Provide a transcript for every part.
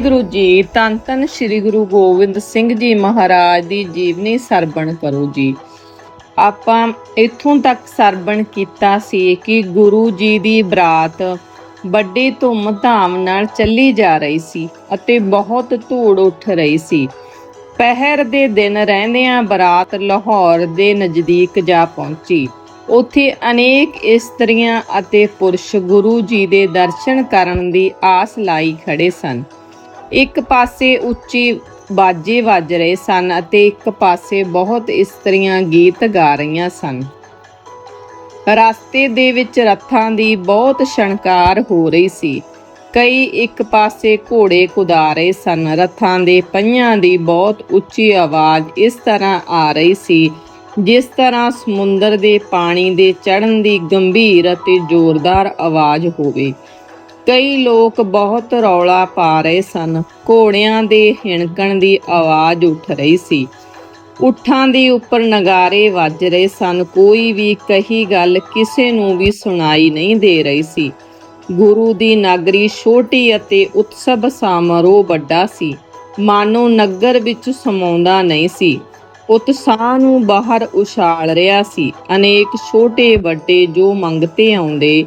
ਵਾਹਿਗੁਰੂ ਜੀ ਤਨ ਧੰਨ ਸ੍ਰੀ ਗੁਰੂ ਗੋਬਿੰਦ ਸਿੰਘ ਜੀ ਮਹਾਰਾਜ ਦੀ ਜੀਵਨੀ ਸਰਵਣ ਕਰੋ ਜੀ। ਆਪਾਂ ਇੱਥੋਂ ਤੱਕ ਸਰਵਣ ਕੀਤਾ ਸੀ ਕਿ ਗੁਰੂ ਜੀ ਦੀ ਬਰਾਤ ਵੱਡੀ ਧੂਮ-ਧਾਮ ਨਾਲ ਚੱਲੀ ਜਾ ਰਹੀ ਸੀ ਅਤੇ ਬਹੁਤ ਧੂੜ ਉੱਠ ਰਹੀ ਸੀ। ਪਹਿਰ ਦੇ ਦਿਨ ਰਹਿੰਦਿਆਂ ਬਰਾਤ ਲਾਹੌਰ ਦੇ ਨਜ਼ਦੀਕ ਜਾ ਪਹੁੰਚੀ। ਉੱਥੇ ਅਨੇਕ ਇਸਤਰੀਆਂ ਅਤੇ ਪੁਰਸ਼ ਗੁਰੂ ਜੀ ਦੇ ਦਰਸ਼ਨ ਕਰਨ ਦੀ ਆਸ ਲਾਈ ਖੜੇ ਸਨ। ਇੱਕ ਪਾਸੇ ਉੱਚੀ ਬਾਜੇ ਵੱਜ ਰਹੇ ਸਨ ਅਤੇ ਇੱਕ ਪਾਸੇ ਬਹੁਤ ਇਸਤਰੀਆਂ ਗੀਤ ਗਾ ਰਹੀਆਂ ਸਨ। ਰਸਤੇ ਦੇ ਵਿੱਚ ਰੱਥਾਂ ਦੀ ਬਹੁਤ ਸ਼ਣਕਾਰ ਹੋ ਰਹੀ ਸੀ। ਕਈ ਇੱਕ ਪਾਸੇ ਘੋੜੇ ਕੁਦਾ ਰਹੇ ਸਨ। ਰੱਥਾਂ ਦੇ ਪਹੀਆਂ ਦੀ ਬਹੁਤ ਉੱਚੀ ਆਵਾਜ਼ ਇਸ ਤਰ੍ਹਾਂ ਆ ਰਹੀ ਸੀ, ਜਿਸ ਤਰ੍ਹਾਂ ਸਮੁੰਦਰ ਦੇ ਪਾਣੀ ਦੇ ਚੜ੍ਹਨ ਦੀ ਗੰਭੀਰ ਅਤੇ ਜ਼ੋਰਦਾਰ ਆਵਾਜ਼ ਹੋਵੇ। ਕਈ ਲੋਕ ਬਹੁਤ ਰੌਲਾ ਪਾ ਰਹੇ ਸਨ। ਘੋੜਿਆਂ ਦੇ ਹਿਣਕਣ ਦੀ ਆਵਾਜ਼ ਉੱਠ ਰਹੀ ਸੀ। ਉਠਾਂ ਦੇ ਉੱਪਰ ਨਗਾਰੇ ਵੱਜ ਰਹੇ ਸਨ। ਕੋਈ ਵੀ ਕਹੀ ਗੱਲ ਕਿਸੇ ਨੂੰ ਵੀ ਸੁਣਾਈ ਨਹੀਂ ਦੇ ਰਹੀ ਸੀ। ਗੁਰੂ ਦੀ ਨਗਰੀ ਛੋਟੀ ਅਤੇ ਉਤਸਵ ਸਮਾਰੋਹ ਵੱਡਾ ਸੀ। ਮਾਨੋ ਨਗਰ ਵਿੱਚ ਸਮਾਉਂਦਾ ਨਹੀਂ ਸੀ। ਉਤਸ਼ਾਹ ਨੂੰ ਬਾਹਰ ਉਛਾਲ ਰਿਹਾ ਸੀ। ਅਨੇਕ ਛੋਟੇ ਵੱਡੇ ਜੋ ਮੰਗਤੇ ਆਉਂਦੇ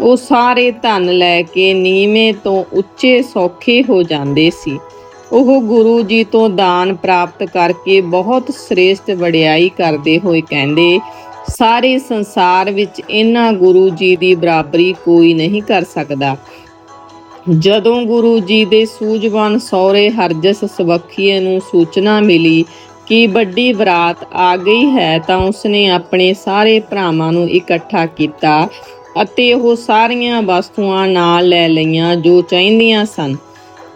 ਉਹ ਸਾਰੇ ਧਨ ਲੈ ਕੇ ਨੀਵੇਂ ਤੋਂ ਉੱਚੇ ਸੌਖੇ ਹੋ ਜਾਂਦੇ ਸੀ। ਉਹ ਗੁਰੂ ਜੀ ਤੋਂ ਦਾਨ ਪ੍ਰਾਪਤ ਕਰਕੇ ਬਹੁਤ ਸ੍ਰੇਸ਼ਟ ਵਡਿਆਈ ਕਰਦੇ ਹੋਏ ਕਹਿੰਦੇ, ਸਾਰੇ ਸੰਸਾਰ ਵਿੱਚ ਇਹਨਾਂ ਗੁਰੂ ਜੀ ਦੀ ਬਰਾਬਰੀ ਕੋਈ ਨਹੀਂ ਕਰ ਸਕਦਾ। ਜਦੋਂ ਗੁਰੂ ਜੀ ਦੇ ਸੂਝਵਾਨ ਸਹੁਰੇ ਹਰਜਸ ਸਵਖੀਏ ਨੂੰ ਸੂਚਨਾ ਮਿਲੀ ਕਿ ਵੱਡੀ ਬਰਾਤ ਆ ਗਈ ਹੈ ਤਾਂ ਉਸਨੇ ਆਪਣੇ ਸਾਰੇ ਭਰਾਵਾਂ ਨੂੰ ਇਕੱਠਾ ਕੀਤਾ ਅਤੇ ਉਹ ਸਾਰੀਆਂ ਵਸਤੂਆਂ ਨਾਲ ਲੈ ਲਈਆਂ ਜੋ ਚਾਹੀਦੀਆਂ ਸਨ।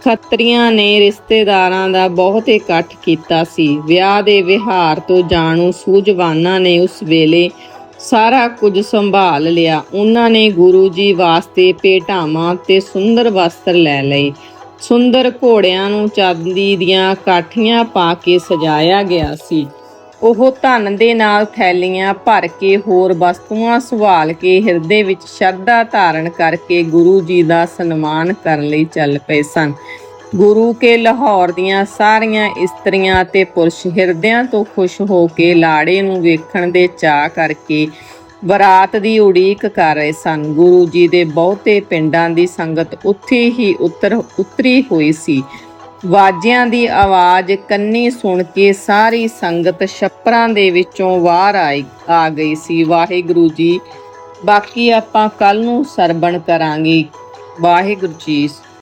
ਖੱਤਰੀਆਂ ਨੇ ਰਿਸ਼ਤੇਦਾਰਾਂ ਦਾ ਬਹੁਤ ਇਕੱਠ ਕੀਤਾ ਸੀ। ਵਿਆਹ ਦੇ ਵਿਹਾਰ ਤੋਂ ਜਾਣੂ ਸੂਝਵਾਨਾਂ ਨੇ ਉਸ ਵੇਲੇ ਸਾਰਾ ਕੁਝ ਸੰਭਾਲ ਲਿਆ। ਉਹਨਾਂ ਨੇ ਗੁਰੂ ਜੀ ਵਾਸਤੇ ਪੇਟਾਵਾਂ ਤੇ ਸੁੰਦਰ ਵਸਤਰ ਲੈ ਲਏ। ਸੁੰਦਰ ਘੋੜਿਆਂ ਨੂੰ ਚਾਂਦੀ ਦੀਆਂ ਕਾਠੀਆਂ ਪਾ ਕੇ ਸਜਾਇਆ ਗਿਆ ਸੀ। ਉਹ ਧਨ ਦੇ ਨਾਲ ਥੈਲੀਆਂ ਭਰ ਕੇ ਹੋਰ ਵਸਤੂਆਂ ਸੰਭਾਲ ਕੇ ਹਿਰਦੇ ਵਿੱਚ ਸ਼ਰਧਾ ਧਾਰਨ ਕਰਕੇ ਗੁਰੂ ਜੀ ਦਾ ਸਨਮਾਨ ਕਰਨ ਲਈ ਚੱਲ ਪਏ ਸਨ। ਗੁਰੂ ਕੇ ਲਾਹੌਰ ਦੀਆਂ ਸਾਰੀਆਂ ਇਸਤਰੀਆਂ ਅਤੇ ਪੁਰਸ਼ ਹਿਰਦਿਆਂ ਤੋਂ ਖੁਸ਼ ਹੋ ਕੇ ਲਾੜੇ ਨੂੰ ਵੇਖਣ ਦੇ ਚਾਹ ਕਰਕੇ ਬਰਾਤ ਦੀ ਉਡੀਕ ਕਰ ਰਹੇ ਸਨ। ਗੁਰੂ ਜੀ ਦੇ ਬਹੁਤੇ ਪਿੰਡਾਂ ਦੀ ਸੰਗਤ ਉੱਥੇ ਹੀ ਉੱਤਰ ਉਤਰੀ ਹੋਈ ਸੀ। ਵਾਜਿਆਂ ਦੀ ਆਵਾਜ਼ ਕੰਨੀ ਸੁਣ ਕੇ ਸਾਰੀ ਸੰਗਤ ਛੱਪਰਾਂ ਦੇ ਵਿੱਚੋਂ ਬਾਹਰ ਆਈ, ਆ ਗਈ ਸੀ। ਵਾਹਿਗੁਰੂ ਜੀ, ਬਾਕੀ ਆਪਾਂ ਕੱਲ ਨੂੰ ਸਰਬਣ ਕਰਾਂਗੇ। ਵਾਹਿਗੁਰੂ ਜੀ